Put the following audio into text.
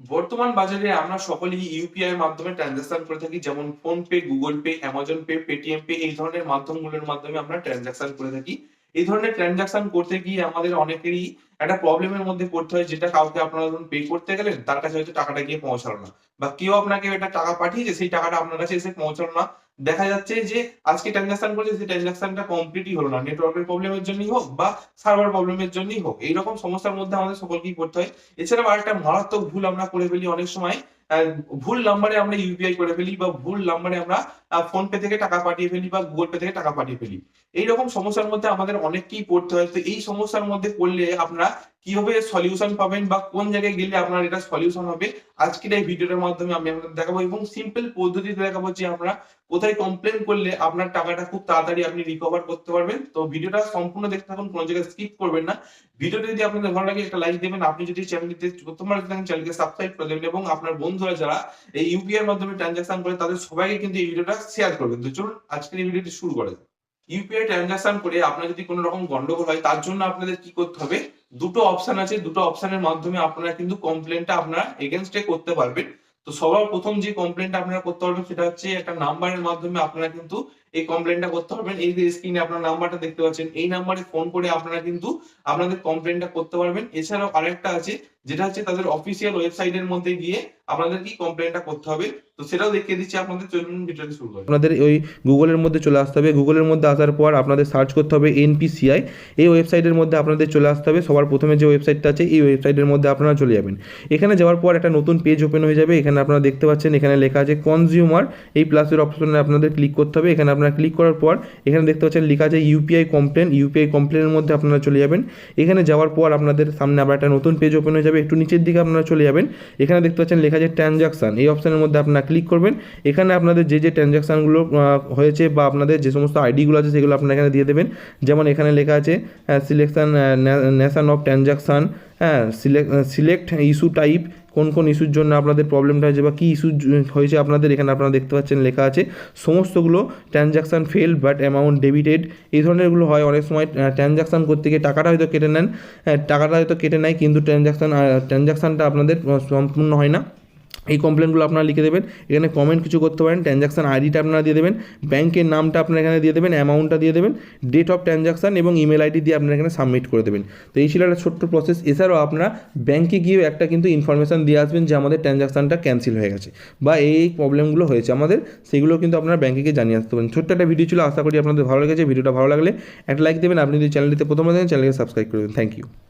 বর্তমান বাজারে আমরা সকলেই ইউপিআই এর মাধ্যমে ট্রানজাকশন করে থাকি যেমন PhonePe Google Pay, Amazon Pay, Paytm Pay এই ধরনের মাধ্যমগুলোর মাধ্যমে আমরা ট্রানজাকশন করে থাকি। এই ধরনের ট্রানজাকশন করতে গিয়ে আমাদের অনেকেরই একটা প্রবলেমের মধ্যে পড়তে হয় যেটা কাউকে আপনারা ধরুন পে করতে গেলেন তার কাছে হয়তো টাকাটা গিয়ে পৌঁছালো না। বা কেউ আপনাকে একটা টাকা পাঠিয়েছে সেই টাকাটা আপনার কাছে এসে পৌঁছালো না। দেখা যাচ্ছে যে আজকে ট্রানজাকশন করেছে, সেই ট্রানজাকশনটা কমপ্লিটই হলো না। নেটওয়ার্কের প্রবলেমের জন্যই হোক বা সার্ভার প্রবলেমের জন্যই হোক। এইরকম সমস্যার মধ্যে আমাদের সকলকেই পড়তে হয়। এছাড়াও আরেকটা মারাত্মক ভুল আমরা করে ফেলি অনেক সময় ভুল নাম্বারে আমরা ইউপিআই করে ফেলি বা ভুল নাম্বারে আমরা আ ফোনপে থেকে টাকা পাঠিয়ে ফেলি বা গুগল পে থেকে টাকা পাঠিয়ে ফেলি। এইরকম সমস্যার মধ্যে আমাদের অনেককেই পড়তে হয়। তো এই সমস্যার মধ্যে পড়লে আপনারা কীভাবে সলিউশন পাবেন বা কোন জায়গায় গেলে আপনার এটা সলিউশন হবে আজকের এই ভিডিওটার মাধ্যমে আমি আপনাদের দেখাবো এবং সিম্পল পদ্ধতিতে দেখাবো যে আমরা কোথায় কমপ্লেন করলে আপনার টাকাটা খুব তাড়াতাড়ি আপনি রিকভার করতে পারবেন। তো ভিডিওটা সম্পূর্ণ দেখতে থাকুন, কোন জায়গায় স্কিপ করবেন না। ভিডিওটা যদি আপনাদের ভালো লাগে একটা লাইক দেবেন। আপনি যদি চ্যানেলটিতে প্রথমবার থাকেন চ্যানেলকে সাবস্ক্রাইব করে দেবেন এবং আপনার বন্ধুরা যারা এই ইউপিআই এর মাধ্যমে ট্রানজাকশন করে তাদের সবাইকে কিন্তু এই ভিডিওটা শেয়ার করবেন। তো চলুন আজকের এই ভিডিওটি শুরু করা যাক। ইউপিআই ট্রানজাকশন করে আপনার যদি কোনো রকম গন্ডগোল হয়, তার জন্য আপনাদের কি করতে হবে? দুটো অপশন আছে। দুটো অপশনের মাধ্যমে আপনারা কিন্তু কমপ্লেইনটা আপনারা এগেনস্টে করতে পারবেন। তো সবার প্রথম যে কমপ্লেইনটা আপনারা করতে পারবেন, সেটা হচ্ছে একটা নাম্বারের মাধ্যমে আপনারা কিন্তু এই কমপ্লেনটা করতে পারবেন। এই যে স্ক্রিনে আপনার নাম্বারটা দেখতে পাচ্ছেন। এই নাম্বারে ফোন করে আপনারা কিন্তু আপনাদের কমপ্লেনটা করতে পারবেন। এছাড়াও আরেকটা আছে, যেটা হচ্ছে তাদের অফিসিয়াল ওয়েবসাইটের মধ্যে গিয়ে আপনাদের কি কমপ্লেইনটা করতে হবে। তো সেটাও দেখিয়ে দিচ্ছি আপনাদের চলুন ভিডিওটি শুরু করি। আপনাদের ওই গুগলের মধ্যে চলে আসতে হবে গুগলের মধ্যে আসার পর আপনাদের সার্চ করতে হবে এনপিসিআই এই ওয়েবসাইটের মধ্যে আপনাদের চলে আসতে হবে সবার প্রথমে যে ওয়েবসাইটটা আছে, এই ওয়েবসাইটের মধ্যে আপনারা চলে যাবেন এখানে যাওয়ার পর একটা নতুন পেজ ওপেন হয়ে যাবে এখানে আপনারা দেখতে পাচ্ছেন, এখানে লেখা আছে কনজিউমার এই প্লাসের অপশনে আপনাদের ক্লিক করতে হবে এখানে আপনারা ক্লিক করার পর, এখানে দেখতে পাচ্ছেন লেখা আছে ইউপিআই কমপ্লেন ইউপিআই কমপ্লেনের মধ্যে আপনারা চলে যাবেন। এখানে যাওয়ার পর আপনাদের সামনে আবার একটা নতুন পেজ ওপেন হয়ে যাবে, একটু নিচের দিকে আপনারা চলে যাবেন। এখানে দেখতে পাচ্ছেন লেখা আছে ট্রানজাকশান এই অপশানের মধ্যে আপনারা ক্লিক করবেন। এখানে আপনাদের যে যে ট্রানজাকশানগুলো হয়েছে বা আপনাদের যে সমস্ত আইডিগুলো আছে, সেগুলো আপনারা এখানে দিয়ে দেবেন। যেমন এখানে লেখা আছে সিলেকশান নেশান অফ ট্রানজাকশান হ্যাঁ সিলেক্ট সিলেক্ট ইস্যু টাইপ কোন কোন ইস্যুর জন্য আপনাদের প্রবলেমটা হয়েছে বা কী ইস্যু হয়েছে আপনাদের, এখানে আপনারা দেখতে পাচ্ছেন লেখা আছে, সমস্তগুলো transaction fail but amount debited এই ধরনেরগুলো হয়। অনেক সময় ট্রানজাকশান করতে গিয়ে টাকাটা হয়তো কেটে নেন টাকাটা হয়তো কেটে নেয়, কিন্তু ট্রানজাকশান ট্রানজাকশানটা আপনাদের সম্পূর্ণ হয় না। এই কমপ্লেনগুলো আপনারা লিখে দেবেন। এখানে কমেন্ট কিছু করতে পারেন। ট্রানজাকশান আইডিটা আপনারা দিয়ে দেবেন। ব্যাংকের নামটা আপনারা এখানে দিয়ে দেবেন। অ্যামাউন্টটা দিয়ে দেবেন। ডেট অফ ট্রানজাকশান এবং ইমেল আইডি দিয়ে আপনারা এখানে সাবমিট করে দেবেন। তো এই ছিল একটা ছোট্ট প্রসেস এছাড়াও আপনারা ব্যাংকে গিয়েও একটা কিন্তু ইনফরমেশান দিয়ে আসবেন যে আমাদের ট্রানজাকশানটা ক্যান্সেল হয়ে গেছে বা এই প্রবলেমগুলো হয়েছে আমাদের। সেগুলো কিন্তু আপনারা ব্যাংকে গিয়ে জানিয়ে আসতে পারেন। ছোট্ট একটা ভিডিও ছিল। আশা করি আপনাদের ভালো লেগেছে। ভিডিওটা ভালো লাগলে একটা লাইক দেবেন। আপনি যদি চ্যানেলটিতে প্রথমে দেখেন চ্যানেলকে সাবস্ক্রাইব করে দেবেন। Thank you